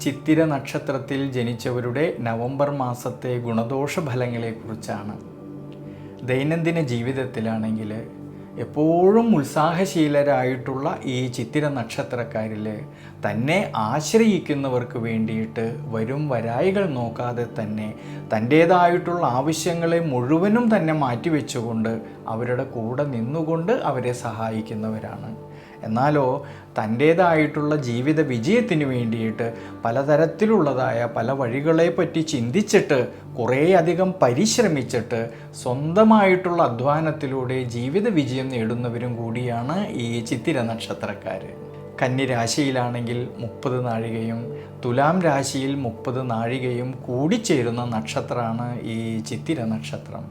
ചിത്തിര നക്ഷത്രത്തിൽ ജനിച്ചവരുടെ നവംബർ മാസത്തെ ഗുണദോഷ ഫലങ്ങളെക്കുറിച്ചാണ് ദൈനംദിന ജീവിതത്തിലാണെങ്കിൽ എപ്പോഴും ഉത്സാഹശീലരായിട്ടുള്ള ഈ ചിത്തിര നക്ഷത്രക്കാരിൽ തന്നെ ആശ്രയിക്കുന്നവർക്ക് വേണ്ടിയിട്ട് വരും വരായികൾ നോക്കാതെ തന്നെ തന്റേതായിട്ടുള്ള ആവശ്യങ്ങളെ മുഴുവനും തന്നെ മാറ്റിവെച്ചുകൊണ്ട് അവരുടെ കൂടെ നിന്നുകൊണ്ട് അവരെ സഹായിക്കുന്നവരാണ്. എന്നാലോ തന്റേതായിട്ടുള്ള ജീവിത വിജയത്തിന് വേണ്ടിയിട്ട് പലതരത്തിലുള്ളതായ പല വഴികളെ പറ്റി ചിന്തിച്ചിട്ട് കുറേയധികം പരിശ്രമിച്ചിട്ട് സ്വന്തമായിട്ടുള്ള അധ്വാനത്തിലൂടെ ജീവിത വിജയം നേടുന്നവരും കൂടിയാണ് ഈ ചിത്തിര നക്ഷത്രക്കാർ കന്നി രാശിയിലാണെങ്കിൽ മുപ്പത് നാഴികയും തുലാം രാശിയിൽ മുപ്പത് നാഴികയും കൂടിച്ചേരുന്ന നക്ഷത്രമാണ് ഈ ചിത്തിര നക്ഷത്രം.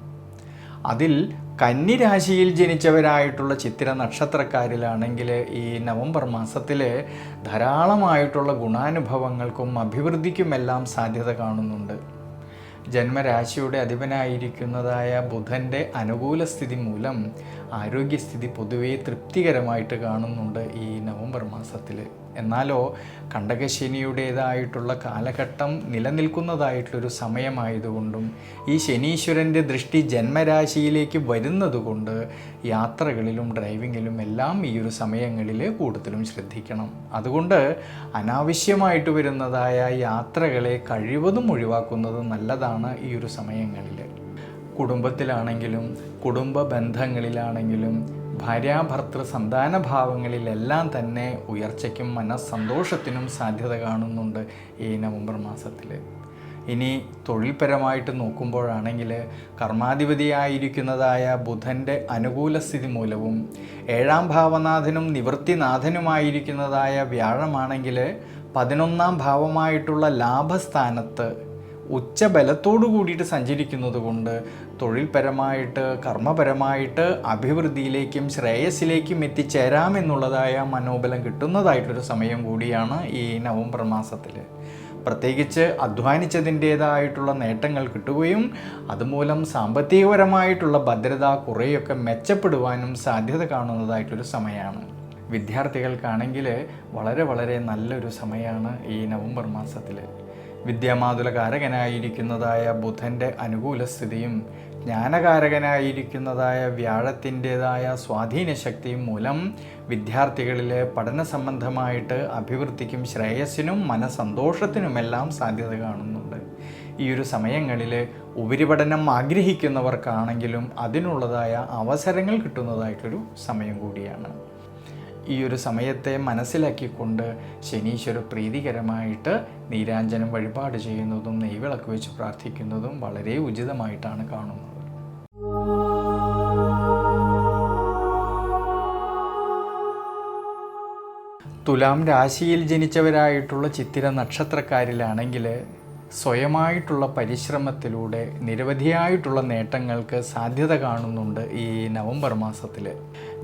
അതിൽ കന്നി രാശിയിൽ ജനിച്ചവരായിട്ടുള്ള ചിത്തിര നക്ഷത്രക്കാരിലാണെങ്കിൽ ഈ നവംബർ മാസത്തിൽ ധാരാളമായിട്ടുള്ള ഗുണാനുഭവങ്ങൾക്കും അഭിവൃദ്ധിക്കുമെല്ലാം സാധ്യത കാണുന്നുണ്ട്. ജന്മരാശിയുടെ അധിപനായിരിക്കുന്നതായ ബുധന്റെ അനുകൂല സ്ഥിതി മൂലം ആരോഗ്യസ്ഥിതി പൊതുവേ തൃപ്തികരമായിട്ട് കാണുന്നുണ്ട് ഈ നവംബർ മാസത്തിൽ എന്നാലോ കണ്ടകശനിയുടേതായിട്ടുള്ള കാലഘട്ടം നിലനിൽക്കുന്നതായിട്ടുള്ളൊരു സമയമായതുകൊണ്ടും ഈ ശനീശ്വരന്റെ ദൃഷ്ടി ജന്മരാശിയിലേക്ക് വരുന്നതുകൊണ്ട് യാത്രകളിലും ഡ്രൈവിങ്ങിലും എല്ലാം ഈ ഒരു സമയങ്ങളിൽ കൂടുതലും ശ്രദ്ധിക്കണം. അതുകൊണ്ട് അനാവശ്യമായിട്ട് വരുന്നതായ യാത്രകളെ കഴിവതും ഒഴിവാക്കുന്നത് നല്ലതാണ്. ഈ ഒരു സമയങ്ങളിൽ കുടുംബത്തിലാണെങ്കിലും കുടുംബ ബന്ധങ്ങളിലാണെങ്കിലും ഭാര്യാഭർത്തൃ സന്താന ഭാവങ്ങളിലെല്ലാം തന്നെ ഉയർച്ചയ്ക്കും മനസ്സന്തോഷത്തിനും സാധ്യത കാണുന്നുണ്ട് ഈ നവംബർ മാസത്തിൽ ഇനി തൊഴിൽപരമായിട്ട് നോക്കുമ്പോഴാണെങ്കിൽ കർമാധിപതിയായിരിക്കുന്നതായ ബുധന്റെ അനുകൂല സ്ഥിതി മൂലവും ഏഴാം ഭാവനാഥനും നിവൃത്തിനാഥനുമായിരിക്കുന്നതായ വ്യാഴമാണെങ്കിൽ പതിനൊന്നാം ഭാവമായിട്ടുള്ള ലാഭസ്ഥാനത്ത് ഉച്ചബലത്തോടു കൂടിയിട്ട് സഞ്ചരിക്കുന്നത് കൊണ്ട് തൊഴിൽപരമായിട്ട് കർമ്മപരമായിട്ട് അഭിവൃദ്ധിയിലേക്കും ശ്രേയസ്സിലേക്കും എത്തിച്ചേരാമെന്നുള്ളതായ മനോബലം കിട്ടുന്നതായിട്ടൊരു സമയം കൂടിയാണ് ഈ നവംബർ മാസത്തിൽ പ്രത്യേകിച്ച് അധ്വാനിച്ചതിന്റേതായിട്ടുള്ള നേട്ടങ്ങൾ കിട്ടുകയും അതുമൂലം സാമ്പത്തികപരമായിട്ടുള്ള ഭദ്രത കുറേയൊക്കെ മെച്ചപ്പെടുവാനും സാധ്യത കാണുന്നതായിട്ടൊരു സമയമാണ്. വിദ്യാർത്ഥികൾക്കാണെങ്കിൽ വളരെ വളരെ നല്ലൊരു സമയമാണ് ഈ നവംബർ മാസത്തിൽ വിദ്യാമാതുലകാരകനായിരിക്കുന്നതായ ബുധന്റെ അനുകൂല സ്ഥിതിയും ജ്ഞാനകാരകനായിരിക്കുന്നതായ വ്യാഴത്തിന്റെതായ സ്വാധീന ശക്തിയും മൂലം വിദ്യാർത്ഥികളിലെ പഠന സംബന്ധമായിട്ട് അഭിവൃദ്ധിക്കും ശ്രേയസ്സിനും മനസന്തോഷത്തിനുമെല്ലാം സാധ്യത കാണുന്നുണ്ട്. ഈ ഒരു സമയങ്ങളിൽ ഉപരിപഠനം ആഗ്രഹിക്കുന്നവർക്കാണെങ്കിലും അതിനുള്ളതായ അവസരങ്ങൾ കിട്ടുന്നതായിട്ടൊരു സമയം കൂടിയാണ്. ഈ ഒരു സമയത്തെ മനസ്സിലാക്കിക്കൊണ്ട് ശനീശ്വര പ്രീതികരമായിട്ട് നീരാഞ്ജനം വഴിപാട് ചെയ്യുന്നതും നെയ്വിളക്ക് വെച്ച് പ്രാർത്ഥിക്കുന്നതും വളരെ ഉചിതമായിട്ടാണ് കാണുന്നത്. തുലാം രാശിയിൽ ജനിച്ചവരായിട്ടുള്ള ചിത്തിര നക്ഷത്രക്കാരിലാണെങ്കിൽ സ്വയമായിട്ടുള്ള പരിശ്രമത്തിലൂടെ നിരവധിയായിട്ടുള്ള നേട്ടങ്ങൾക്ക് സാധ്യത കാണുന്നുണ്ട് ഈ നവംബർ മാസത്തിൽ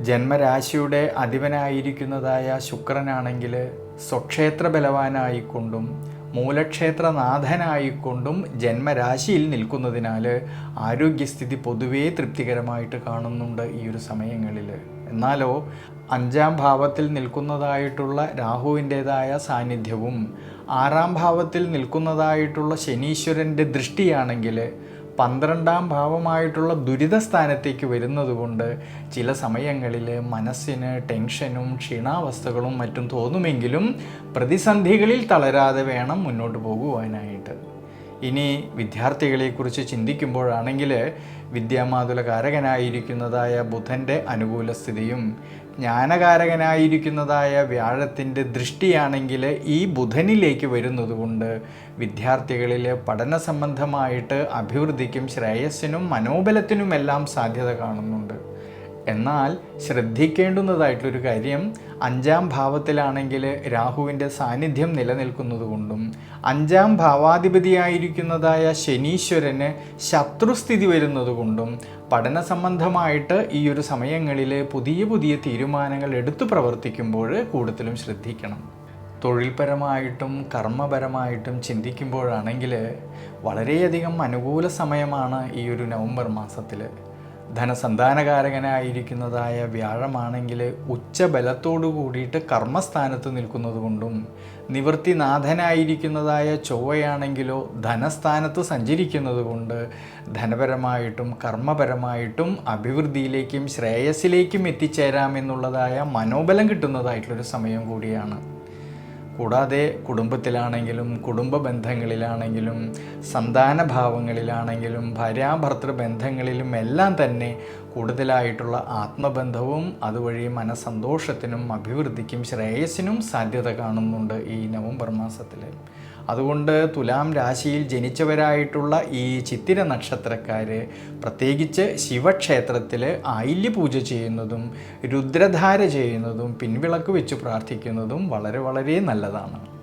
ജന്മരാശിയുടെ അധിപനായിരിക്കുന്നതായ ശുക്രനാണെങ്കിൽ സ്വക്ഷേത്ര ബലവാനായിക്കൊണ്ടും മൂലക്ഷേത്രനാഥനായിക്കൊണ്ടും ജന്മരാശിയിൽ നിൽക്കുന്നതിനാൽ ആരോഗ്യസ്ഥിതി പൊതുവേ തൃപ്തികരമായിട്ട് കാണുന്നുണ്ട് ഈ ഒരു സമയങ്ങളിൽ എന്നാലോ അഞ്ചാം ഭാവത്തിൽ നിൽക്കുന്നതായിട്ടുള്ള രാഹുവിന്റെതായ സാന്നിധ്യവും ആറാം ഭാവത്തിൽ നിൽക്കുന്നതായിട്ടുള്ള ശനീശ്വരന്റെ ദൃഷ്ടിയാണെങ്കിൽ പന്ത്രണ്ടാം ഭാവമായിട്ടുള്ള ദുരിതസ്ഥാനത്തേക്ക് വരുന്നതുകൊണ്ട് ചില സമയങ്ങളിൽ മനസ്സിന് ടെൻഷനും ക്ഷീണാവസ്ഥകളും മറ്റും തോന്നുമെങ്കിലും പ്രതിസന്ധികളിൽ തളരാതെ വേണം മുന്നോട്ട് പോകുവാനായിട്ട്. ഇനി വിദ്യാർത്ഥികളെക്കുറിച്ച് ചിന്തിക്കുമ്പോഴാണെങ്കിൽ വിദ്യാമാതുലകാരകനായിരിക്കുന്നതായ ബുധന്റെ അനുകൂല സ്ഥിതിയും ജ്ഞാനകാരകനായിരിക്കുന്നതായ വ്യാഴത്തിന്റെ ദൃഷ്ടിയാണെങ്കിൽ ഈ ബുധനിലേക്ക് വരുന്നതുകൊണ്ട് വിദ്യാർത്ഥികളിൽ പഠന സംബന്ധമായിട്ട് അഭിവൃദ്ധിക്കും ശ്രേയസ്സിനും മനോബലത്തിനുമെല്ലാം സാധ്യത കാണുന്നുണ്ട്. എന്നാൽ ശ്രദ്ധിക്കേണ്ടുന്നതായിട്ടൊരു കാര്യം അഞ്ചാം ഭാവത്തിലാണെങ്കിൽ രാഹുവിന്റെ സാന്നിധ്യം നിലനിൽക്കുന്നത് കൊണ്ടും അഞ്ചാം ഭാവാധിപതിയായിരിക്കുന്നതായ ശനീശ്വരന് ശത്രുസ്ഥിതി വരുന്നത് കൊണ്ടും പഠന സംബന്ധമായിട്ട് ഈ ഒരു സമയങ്ങളിൽ പുതിയ പുതിയ തീരുമാനങ്ങൾ എടുത്തു പ്രവർത്തിക്കുമ്പോൾ കൂടുതലും ശ്രദ്ധിക്കണം. തൊഴിൽപരമായിട്ടും കർമ്മപരമായിട്ടും ചിന്തിക്കുമ്പോഴാണെങ്കിൽ വളരെയധികം അനുകൂല സമയമാണ് ഈ ഒരു നവംബർ മാസത്തിൽ. ധനസന്താനകാരകനായിരിക്കുന്നതായ വ്യാഴമാണെങ്കിൽ ഉച്ചബലത്തോടു കൂടിയിട്ട് കർമ്മസ്ഥാനത്ത് നിൽക്കുന്നത് കൊണ്ടും നിവൃത്തിനാഥനായിരിക്കുന്നതായ ചൊവ്വയാണെങ്കിലോ ധനസ്ഥാനത്ത് സഞ്ചരിക്കുന്നത് കൊണ്ട് ധനപരമായിട്ടും കർമ്മപരമായിട്ടും അഭിവൃദ്ധിയിലേക്കും ശ്രേയസ്സിലേക്കും എത്തിച്ചേരാമെന്നുള്ളതായ മനോബലം കിട്ടുന്നതായിട്ടുള്ളൊരു സമയം കൂടിയാണ്. കൂടാതെ കുടുംബത്തിലാണെങ്കിലും കുടുംബ ബന്ധങ്ങളിലാണെങ്കിലും സന്താന ഭാവങ്ങളിലാണെങ്കിലും ഭാര്യാഭർത്തൃ ബന്ധങ്ങളിലും എല്ലാം തന്നെ കൂടുതലായിട്ടുള്ള ആത്മബന്ധവും അതുവഴി മനസ്സന്തോഷത്തിനും അഭിവൃദ്ധിക്കും ശ്രേയസ്സിനും സാധ്യത കാണുന്നുണ്ട് ഈ നവംബർ മാസത്തിൽ അതുകൊണ്ട് തുലാം രാശിയിൽ ജനിച്ചവരായിട്ടുള്ള ഈ ചിത്തിര നക്ഷത്രക്കാർ പ്രത്യേകിച്ച് ശിവക്ഷേത്രത്തിൽ ആയില്യ പൂജ ചെയ്യുന്നതും രുദ്രധാര ചെയ്യുന്നതും പിൻവിളക്ക് വെച്ച് പ്രാർത്ഥിക്കുന്നതും വളരെ വളരെ നല്ലതാണ്.